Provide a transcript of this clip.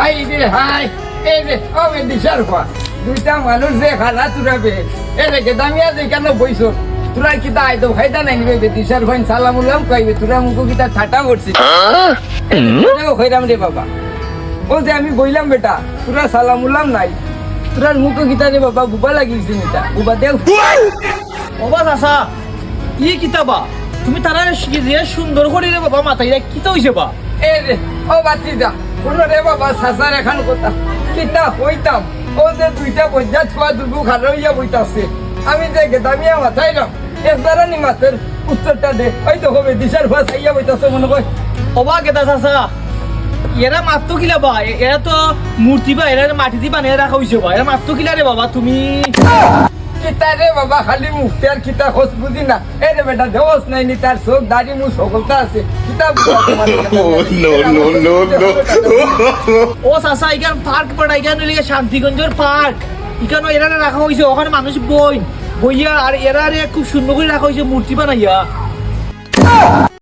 High রে high এই রে ও বে দিশার পা দুইটা মানুষ যে খানা তুরাবে এ রে গেদামিয়া যে কেন বইছো তোরা কি তা আইতো খাইতা নাই নিবে দিশার ভাই সালাম উল্লাম কইবে তোরা মুখো কি তা ঠাটা করছিস খৈরাম রে বাবা। ও যে আমি বইলাম বেটা তোরা সালাম উল্লাম নাই। তোরার মুখো গীতা রে বাবা বুবা লাগিয়েছে মিটা বুবা দেখ বাবা চাচা ই কিতাবা তুমি তারা যে সুন্দর করে রে বাবা মাথায় কিতা হইছে বা? এ রে ও বাচ্চি যা। কোনো রে বাবা সাসার এখন কথা? কিতা হইতাম ও যে দুইটা বজ্জা ছোয়া দুগু খার হইয়া বইতাছে। আমি যে গেদামিয়া মাথায় রাম এর দ্বারা নি মাতের উত্তরটা দে। ওই তো হবে দিশার ভাস আইয়া বইতাছে মনে কয় অবা কেতা চাচা এরা মাত্র কিলা বা? এরা তো মূর্তি বা এরা মাটি দি বানিয়ে রাখা হইছে বা? এরা মাত্র কিলা রে বাবা তুমি? কিতা রে বাবা খালি মুখতে আর কিতা খোঁজ বুঝি না। এ রে বেটা নাই নি তার চোখ দাড়ি মুখ আছে। কিতা. ও চাচা পার্ক পড়া ইখান লিগে শান্তিগঞ্জের পার্ক। এখানে এরা রাখা হয়েছে ওখানে মানুষ বই বইয়া আর এরারে খুব সুন্দর করে রাখা হয়েছে মূর্তি বানাইয়া।